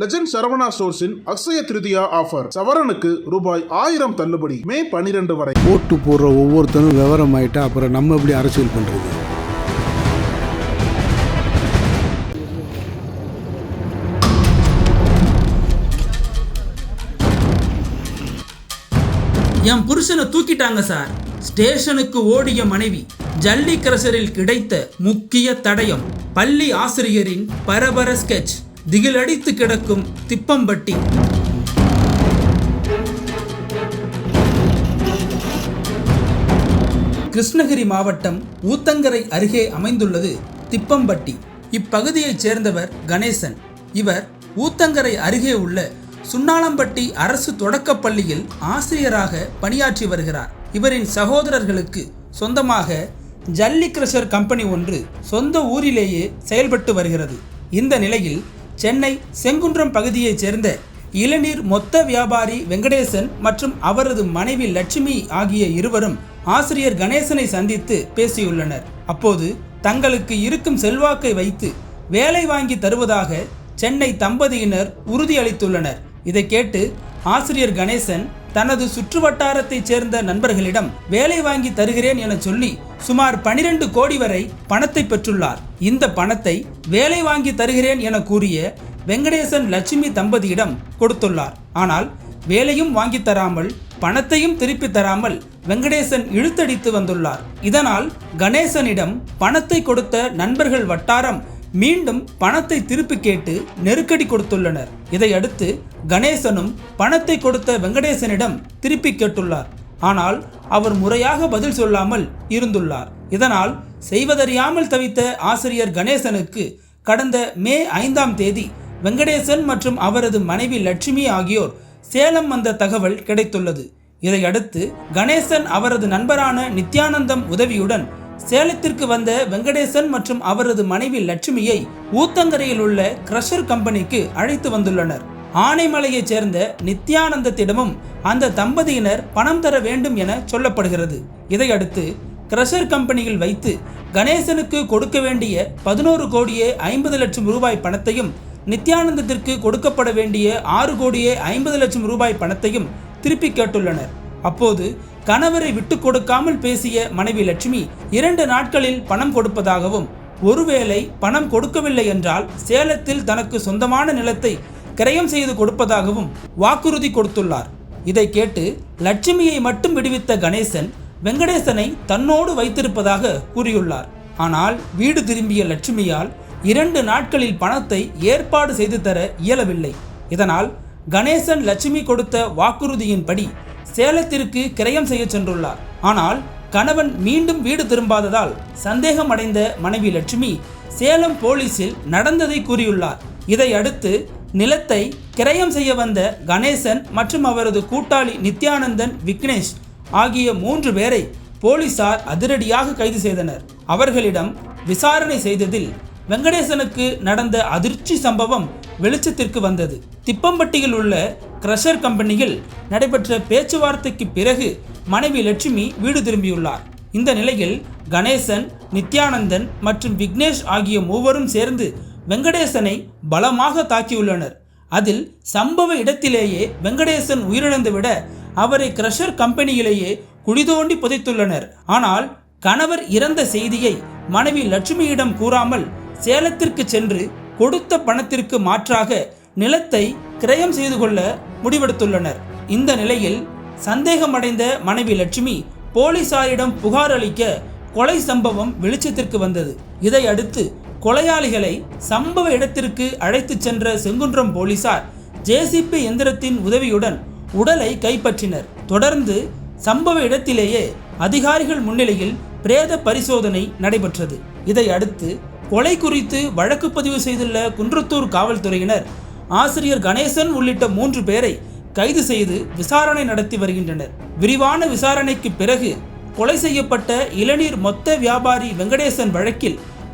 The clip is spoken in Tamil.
லெஜண்ட் சரவணா ஸ்டோர்ஸின் அக்ஷய திருதியா ஆஃபர் சவரனுக்கு ரூபாய் ஆயிரம் தள்ளுபடி. மே பனிரெண்டு வரை. ஓட்டு போடுற ஒவ்வொருத்தரும் விவரம் ஆயிட்டா அப்புறம் நம்ம எப்படி அரசியல் பண்ணுறது என் புருஷனை தூக்கிட்டாங்க சார். ஸ்டேஷனுக்கு ஓடிய மனைவி ஜல்லி கிரசரில் கிடைத்த முக்கிய தடயம் பள்ளி ஆசிரியரின் பரபர ஸ்கெட்ச் திகிலடித்து கிடக்கும் திப்பம்பட்டி. கிருஷ்ணகிரி மாவட்டம் ஊத்தங்கரை அருகே அமைந்துள்ளது திப்பம்பட்டி. இப்பகுதியைச் சேர்ந்தவர் கணேசன். இவர் ஊத்தங்கரை அருகே உள்ள சுண்ணாளம்பட்டி அரசு தொடக்கப் பள்ளியில் ஆசிரியராக பணியாற்றி வருகிறார். இவரின் சகோதரர்களுக்கு சொந்தமாக ஜல்லி கிரஷர் கம்பெனி ஒன்று சொந்த ஊரிலேயே செயல்பட்டு வருகிறது. இந்த நிலையில் சென்னை செங்குன்றம் பகுதியைச் சேர்ந்த இளநீர் மொத்த வியாபாரி வெங்கடேசன் மற்றும் அவரது மனைவி லட்சுமி ஆகிய இருவரும் ஆசிரியர் கணேசனை சந்தித்து பேசியுள்ளனர். அப்போது தங்களுக்கு இருக்கும் செல்வாக்கை வைத்து வேலை வாங்கி தருவதாக சென்னை தம்பதியினர் உறுதியளித்துள்ளனர். இதை கேட்டு ஆசிரியர் கணேசன் தனது சுற்றுவட்டாரத்தைச் சேர்ந்த நண்பர்களிடம் வேலை வாங்கி தருகிறேன் என சொல்லி சுமார் 12 கோடி வரை பணத்தை பெற்றுள்ளார். இந்த பணத்தை வேலை வாங்கி தருகிறேன் என கூறிய வெங்கடேசன் லட்சுமி தம்பதியிடம் கொடுத்துள்ளார். ஆனால் வேலையும் வாங்கி தராமல் பணத்தையும் திருப்பி தராமல் வெங்கடேசன் இழுத்தடித்து வந்துள்ளார். இதனால் கணேசனிடம் பணத்தை கொடுத்த நண்பர்கள் வட்டாரம் மீண்டும் பணத்தை திருப்பி கேட்டு நெருக்கடி கொடுத்துள்ளனர். இதையடுத்து கணேசனும் பணத்தை கொடுத்த வெங்கடேசனிடம் திருப்பி கேட்டுள்ளார். ஆனால் அவர் முறையாக பதில் சொல்லாமல் இருந்துள்ளார். இதனால் செய்வதறியாமல் தவித்த ஆசிரியர் கணேசனுக்கு கடந்த மே ஐந்தாம் தேதி வெங்கடேசன் மற்றும் அவரது மனைவி லட்சுமி ஆகியோர் சேலம் வந்த தகவல் கிடைத்துள்ளது. இதையடுத்து கணேசன் அவரது நண்பரான நித்யானந்தம் உதவியுடன் சேலத்திற்கு வந்த வெங்கடேசன் மற்றும் அவரது மனைவி லட்சுமியை ஊத்தங்கரையில் உள்ள கிரஷர் கம்பெனிக்கு அழைத்து வந்துள்ளனர். ஆனைமலையைச் சேர்ந்த நித்யானந்தத்திடமும் அந்த தம்பதியினர் பணம் தர வேண்டும் என சொல்லப்படுகிறது. இதையடுத்து கிரஷர் கம்பெனியில் வைத்து கணேசனுக்கு கொடுக்க வேண்டிய பதினோரு கோடியே ஐம்பது லட்சம் ரூபாய் பணத்தையும் நித்யானந்தத்திற்கு கொடுக்கப்பட வேண்டிய ஆறு கோடியே ஐம்பது லட்சம் ரூபாய் பணத்தையும் திருப்பி கேட்டுள்ளனர். அப்போது கணவரை விட்டு கொடுக்காமல் பேசிய மனைவி லட்சுமி இரண்டு நாட்களில் பணம் கொடுப்பதாகவும் ஒருவேளை பணம் கொடுக்கவில்லை என்றால் சேலத்தில் தனக்கு சொந்தமான நிலத்தை கிரயம் செய்து கொடுப்பதாகவும் வாக்குறுதி கொடுத்துள்ளார். இதை கேட்டு லட்சுமியை மட்டும் விடுவித்த கணேசன் வெங்கடேசனை தன்னோடு வைத்திருப்பதாக கூறியுள்ளார். ஆனால் வீடு திரும்பிய லட்சுமியால் இரண்டு நாட்களில் பணத்தை ஏற்பாடு செய்து தர இயலவில்லை. இதனால் கணேசன் லட்சுமி கொடுத்த வாக்குறுதியின்படி சேலத்திற்கு கிரயம் செய்ய சென்றுள்ளார். ஆனால் கணவன் மீண்டும் வீடு திரும்பாததால் சந்தேகம் அடைந்த மனைவி லட்சுமி சேலம் போலீசில் நடந்ததை கூறியுள்ளார். இதையடுத்து நிலத்தை கிரயம் செய்ய வந்த கணேசன் மற்றும் அவரது கூட்டாளி நித்யானந்தன் விக்னேஷ் ஆகிய மூன்று பேரை போலீசார் அதிரடியாக கைது செய்தனர். அவர்களிடம் விசாரணை செய்ததில் வெங்கடேசனுக்கு நடந்த அதிர்ச்சி சம்பவம் வெளிச்சத்திற்கு வந்தது. திப்பம்பட்டியில் உள்ள கிரஷர் கம்பெனியில் நடைபெற்ற பேச்சுவார்த்தைக்கு பிறகு மனைவி லட்சுமி வீடு திரும்பியுள்ளார். இந்த நிலையில் கணேசன் நித்யானந்தன் மற்றும் விக்னேஷ் ஆகிய மூவரும் சேர்ந்து வெங்கடேசனை பலமாக தாக்கியுள்ளனர். அதில் சம்பவ இடத்திலேயே வெங்கடேசன் உயிரிழந்துவிட அவரை கிரஷர் கம்பெனியிலேயே குழிதோண்டி புதைத்துள்ளனர். ஆனால் கணவர் இறந்த செய்தியை மனைவி லட்சுமியிடம் கூறாமல் சேலத்திற்கு சென்று கொடுத்த பணத்திற்கு மாற்றாக நிலத்தை கிரயம் செய்து கொள்ள முடிவெடுத்துள்ளனர். இந்த நிலையில் சந்தேகமடைந்த மனைவி லட்சுமி போலீசாரிடம் புகார் அளிக்க கொலை சம்பவம் வெளிச்சத்திற்கு வந்தது. இதையடுத்து கொலையாளிகளை சம்பவ இடத்திற்கு அழைத்துச் சென்ற செங்குன்றம் போலீசார் ஜேசிபி எந்திரத்தின் உதவியுடன் உடலை கைப்பற்றினர். தொடர்ந்து சம்பவ இடத்திலேயே அதிகாரிகள் முன்னிலையில் பிரேத பரிசோதனை நடைபெற்றது. இதை அடுத்து கொலை குறித்து வழக்கு பதிவு செய்துள்ள குன்றத்தூர் காவல்துறையினர் ஆசிரியர் கணேசன் உள்ளிட்ட மூன்று பேரை கைது செய்து விசாரணை நடத்தி வருகின்றனர். விரிவான விசாரணைக்கு பிறகு கொலை செய்யப்பட்ட இளநீர் மொத்த வியாபாரி வெங்கடேசன் வழக்கில்